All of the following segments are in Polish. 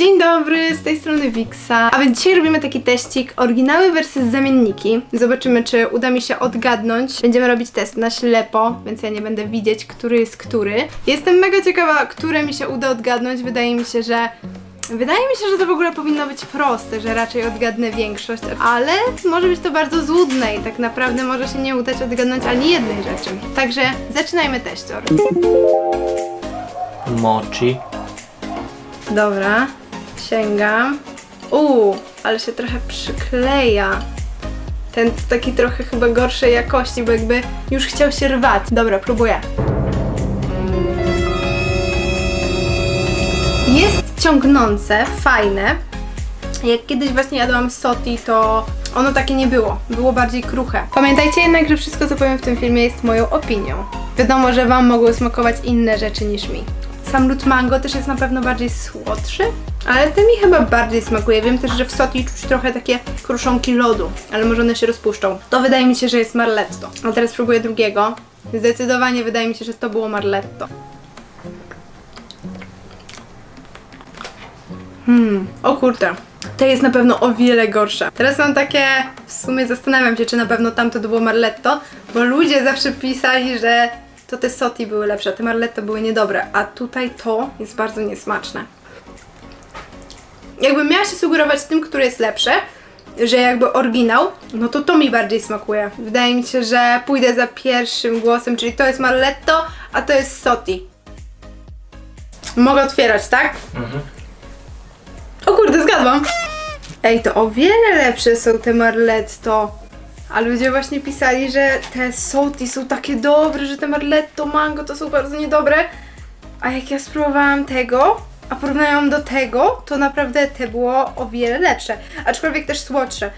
Dzień dobry, z tej strony Wixa. A więc dzisiaj robimy taki teścik oryginały versus zamienniki. Zobaczymy, czy uda mi się odgadnąć. Będziemy robić test na ślepo, więc ja nie będę widzieć, który jest który. Jestem mega ciekawa, które mi się uda odgadnąć. Wydaje mi się, że Wydaje mi się, że to w ogóle powinno być proste, że raczej odgadnę większość, ale może być to bardzo złudne i tak naprawdę może się nie udać odgadnąć ani jednej rzeczy. Także zaczynajmy teścior. Mochi. Dobra, sięgam. Uuu, ale się trochę przykleja. Ten taki trochę chyba gorszej jakości, bo jakby już chciał się rwać. Dobra, próbuję. Jest ciągnące, fajne. Jak kiedyś właśnie jadłam soti, to ono takie nie było. Było bardziej kruche. Pamiętajcie jednak, że wszystko co powiem w tym filmie jest moją opinią. Wiadomo, że Wam mogły smakować inne rzeczy niż mi. Sam lód mango też jest na pewno bardziej słodszy, ale ten mi chyba bardziej smakuje. Wiem też, że w soti czuć trochę takie kruszonki lodu, ale może one się rozpuszczą. To wydaje mi się, że jest marletto. A teraz spróbuję drugiego. Zdecydowanie wydaje mi się, że to było marletto. Hmm, o kurde. To jest na pewno o wiele gorsze. Teraz mam takie, w sumie zastanawiam się, czy na pewno tamto to było Marletto, bo ludzie zawsze pisali, że to te soti były lepsze, te Marletto były niedobre, a tutaj to jest bardzo niesmaczne. Jakbym miała się sugerować tym, który jest lepsze, że jakby oryginał, no to to mi bardziej smakuje. Wydaje mi się, że pójdę za pierwszym głosem, czyli to jest Marletto, a to jest soti. Mogę otwierać, tak? O kurde, zgadłam. Ej, to o wiele lepsze są te marletto. A ludzie właśnie pisali, że te soti są takie dobre, że te marletto, mango to są bardzo niedobre. A jak ja spróbowałam tego, a porównałam do tego, to naprawdę te było o wiele lepsze. Aczkolwiek też słodsze.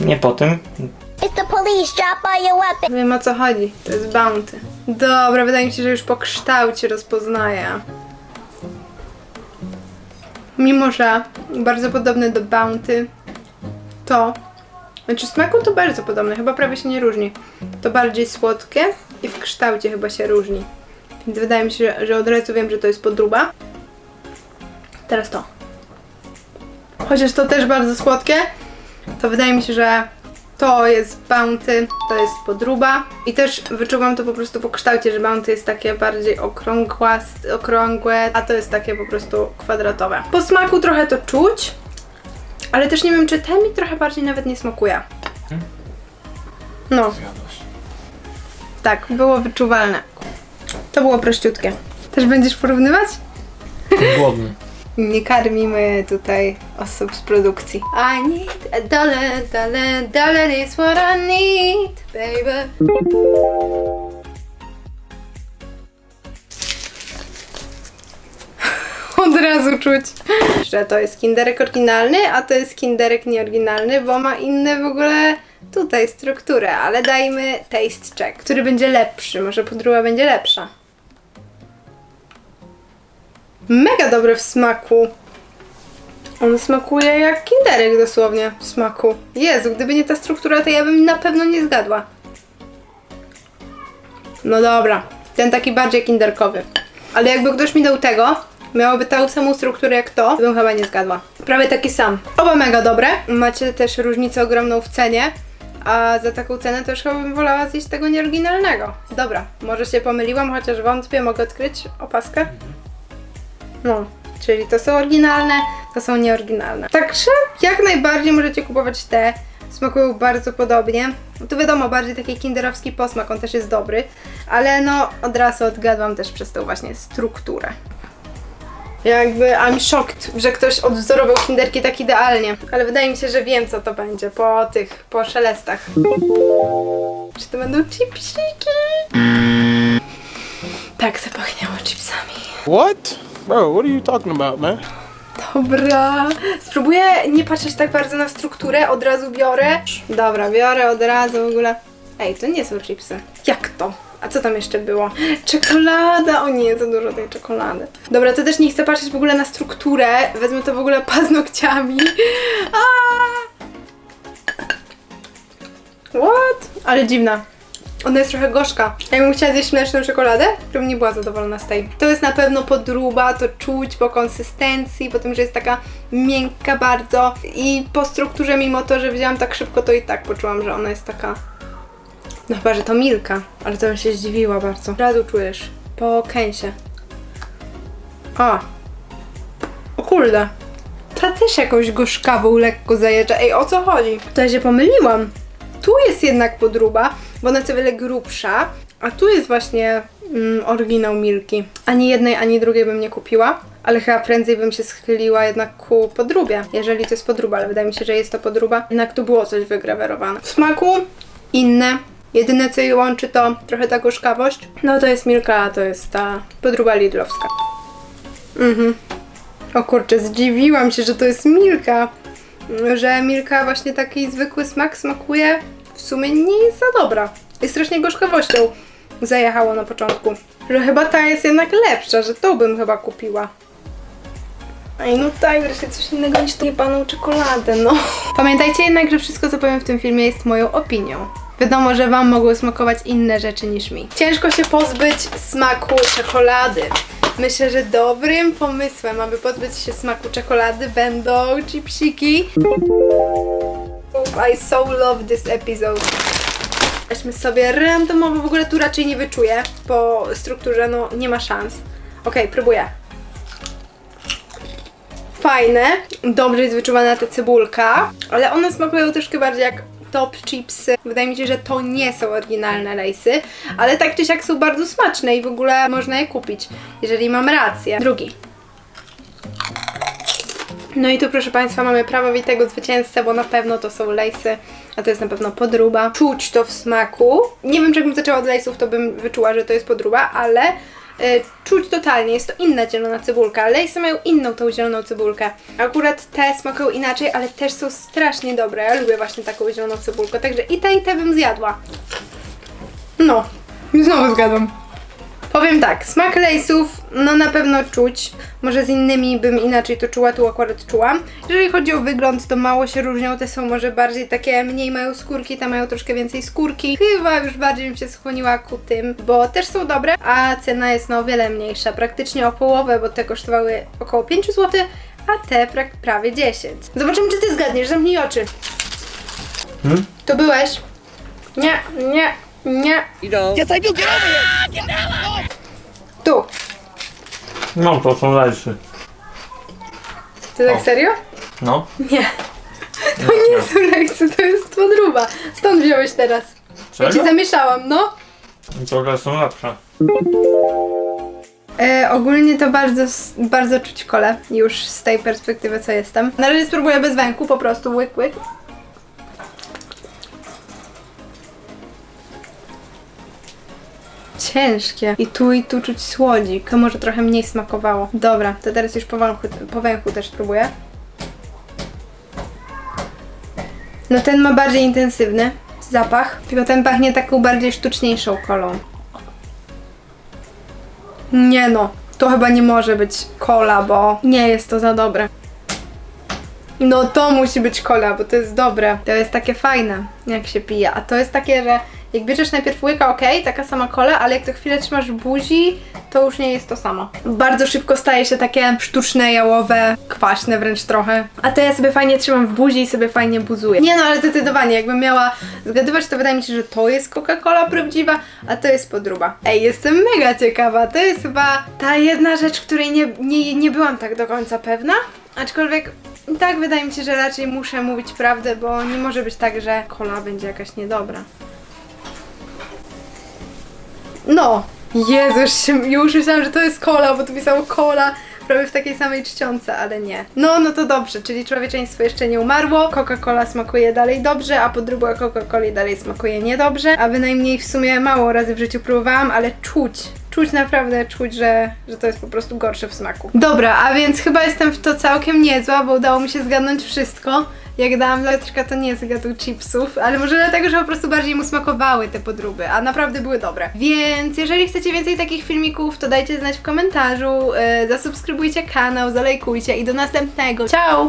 Nie po tym. It's the police. Drop all your weapons. Wiem o co chodzi. To jest bounty. Dobra, wydaje mi się, że już po kształcie rozpoznaję. Mimo, że bardzo podobne do bounty, to. Znaczy, smaku to bardzo podobne, chyba prawie się nie różni. To bardziej słodkie i w kształcie chyba się różni. Więc wydaje mi się, że, że od razu wiem, że to jest podruba. Teraz to. Chociaż to też bardzo słodkie, to wydaje mi się, że to jest bounty, to jest podruba i też wyczuwam to po prostu po kształcie, że bounty jest takie bardziej okrągłast, okrągłe, a to jest takie po prostu kwadratowe. Po smaku trochę to czuć, ale też nie wiem, czy ten mi trochę bardziej nawet nie smakuje. No, tak, było wyczuwalne. To było prościutkie. Też będziesz porównywać? Głodny. Nie karmimy tutaj osób z produkcji. I need a dollar, dollar, dollar is what I need, baby. Razu czuć, że to jest kinderek oryginalny, a to jest kinderek nieoryginalny, bo ma inne w ogóle tutaj strukturę, ale dajmy taste check, który będzie lepszy, może podruba będzie lepsza. Mega dobre w smaku. On smakuje jak kinderek dosłownie w smaku. Jezu, gdyby nie ta struktura, to ja bym na pewno nie zgadła. No dobra, ten taki bardziej kinderkowy. Ale jakby ktoś mi dał tego, miałoby tą samą strukturę jak to, to bym chyba nie zgadła. Prawie taki sam. Oba mega dobre. Macie też różnicę ogromną w cenie. A za taką cenę też chyba bym wolała zjeść tego nieoryginalnego. Dobra, może się pomyliłam, chociaż wątpię, mogę odkryć opaskę? No, czyli to są oryginalne, to są nieoryginalne. Także jak najbardziej możecie kupować te. Smakują bardzo podobnie. To wiadomo, bardziej taki kinderowski posmak, on też jest dobry, ale no od razu odgadłam też przez tą właśnie strukturę. Jakby I'm shocked, że ktoś odwzorował kinderki tak idealnie, ale wydaje mi się, że wiem co to będzie po tych, po szelestach. Czy to będą chipsiki? Tak zapachniało chipsami. What? Bro, what are you talking about, man? Dobra. Spróbuję nie patrzeć tak bardzo na strukturę, od razu biorę. Dobra, biorę od razu w ogóle. Ej, to nie są chipsy. Jak to? A co tam jeszcze było? Czekolada! O nie, za dużo tej czekolady. Dobra, to też nie chcę patrzeć w ogóle na strukturę. Wezmę to w ogóle paznokciami. A! What? Ale dziwna. Ona jest trochę gorzka. Jakbym chciała zjeść mleczną czekoladę, to bym nie była zadowolona z tej. To jest na pewno podruba, to czuć po konsystencji, po tym, że jest taka miękka bardzo i po strukturze, mimo to, że wzięłam tak szybko, to i tak poczułam, że ona jest taka... No chyba, że to Milka, ale to bym się zdziwiła bardzo. Od razu czujesz. Po kęsie. A. O kurde. Ta też jakąś gorzkawą lekko zajeżdża. Ej, o co chodzi? To ja się pomyliłam. Tu jest jednak podruba, bo ona jest o wiele grubsza, a tu jest właśnie mm, oryginał Milki. Ani jednej, ani drugiej bym nie kupiła, ale chyba prędzej bym się schyliła jednak ku podrubie, jeżeli to jest podruba, ale wydaje mi się, że jest to podruba. Jednak tu było coś wygrawerowane. W smaku inne. Jedyne co je łączy to trochę ta gorzkawość. No to jest Milka, a to jest ta podruba lidlowska. Mhm. O kurczę, zdziwiłam się, że to jest Milka. Że Milka właśnie taki zwykły smak smakuje w sumie nie jest za dobra. I strasznie gorzkawością zajechało na początku. Że chyba ta jest jednak lepsza, że tą bym chyba kupiła. Ej, no tak, wreszcie coś innego niż tą jebaną czekoladę, no. Pamiętajcie jednak, że wszystko co powiem w tym filmie jest moją opinią. Wiadomo, że Wam mogły smakować inne rzeczy niż mi. Ciężko się pozbyć smaku czekolady. Myślę, że dobrym pomysłem, aby pozbyć się smaku czekolady będą chipsiki. I so love this episode. Weźmy sobie randomowo, w ogóle tu raczej nie wyczuję po strukturze, no nie ma szans. Okej, próbuję. Fajne, dobrze jest wyczuwana ta cebulka, ale one smakują troszkę bardziej jak top chipsy. Wydaje mi się, że to nie są oryginalne lejsy, ale tak czy siak są bardzo smaczne i w ogóle można je kupić, jeżeli mam rację. Drugi. No i tu proszę Państwa mamy prawowitego zwycięzcę, bo na pewno to są lejsy, a to jest na pewno podruba. Czuć to w smaku. Nie wiem, czy jakbym zaczęła od lejsów, to bym wyczuła, że to jest podruba, ale czuć totalnie, jest to inna zielona cebulka. Lejsy mają inną tą zieloną cebulkę. Akurat te smakują inaczej, ale też są strasznie dobre. Ja lubię właśnie taką zieloną cebulkę, także i te i te bym zjadła. No, znowu zgadłam. Powiem tak, smak lejsów, no na pewno czuć. Może z innymi bym inaczej to czuła, tu akurat czułam. Jeżeli chodzi o wygląd, to mało się różnią. Te są może bardziej takie, mniej mają skórki, te mają troszkę więcej skórki. Chyba już bardziej bym się skłoniła ku tym, bo też są dobre, a cena jest no o wiele mniejsza. Praktycznie o połowę, bo te kosztowały około 5 zł, a te prak- prawie 10. Zobaczymy, czy ty zgadniesz. Zamknij oczy. Hmm? To byłeś? Nie, nie, nie. Tu. No to są lejsy. Ty tak O. serio? No. Nie. To nie są lejsy, to jest podruba. Stąd wziąłeś teraz. Ja ci Serio? zamieszałam, no. To są lepsze. E, ogólnie to bardzo, bardzo czuć kole, już z tej perspektywy, co jestem. Na razie spróbuję bez węchu, po prostu łyk, łyk. Ciężkie. I tu i tu czuć słodzik. Może trochę mniej smakowało. Dobra, to teraz już po węchu, po węchu też spróbuję. No ten ma bardziej intensywny zapach, tylko ten pachnie taką bardziej sztuczniejszą kolą. Nie no, to chyba nie może być cola, bo nie jest to za dobre. No to musi być cola, bo to jest dobre. To jest takie fajne, jak się pije. A to jest takie, że jak bierzesz najpierw łyka, ok, taka sama cola, ale jak to chwilę trzymasz buzi, to już nie jest to samo. Bardzo szybko staje się takie sztuczne, jałowe, kwaśne wręcz trochę. A to ja sobie fajnie trzymam w buzi i sobie fajnie buzuję. Nie no, ale zdecydowanie, jakbym miała zgadywać, to wydaje mi się, że to jest Coca-Cola prawdziwa, a to jest podruba. Ej, jestem mega ciekawa. To jest chyba ta jedna rzecz, której nie, nie, nie byłam tak do końca pewna. Aczkolwiek i tak wydaje mi się, że raczej muszę mówić prawdę, bo nie może być tak, że kola będzie jakaś niedobra. No! Jezus, już myślałam, że to jest kola, bo tu pisało kola prawie w takiej samej czcionce, ale nie. No, no to dobrze, czyli człowieczeństwo jeszcze nie umarło, Coca-Cola smakuje dalej dobrze, a podróba Coca-Coli dalej smakuje niedobrze, a bynajmniej w sumie mało razy w życiu próbowałam, ale czuć, czuć naprawdę, czuć, że, że to jest po prostu gorsze w smaku. Dobra, a więc chyba jestem w to całkiem niezła, bo udało mi się zgadnąć wszystko. Jak dałam Piotrka, to nie zgadł chipsów, ale może dlatego, że po prostu bardziej mu smakowały te podróby, a naprawdę były dobre. Więc jeżeli chcecie więcej takich filmików, to dajcie znać w komentarzu, yy, zasubskrybujcie kanał, zalajkujcie i do następnego. Ciao!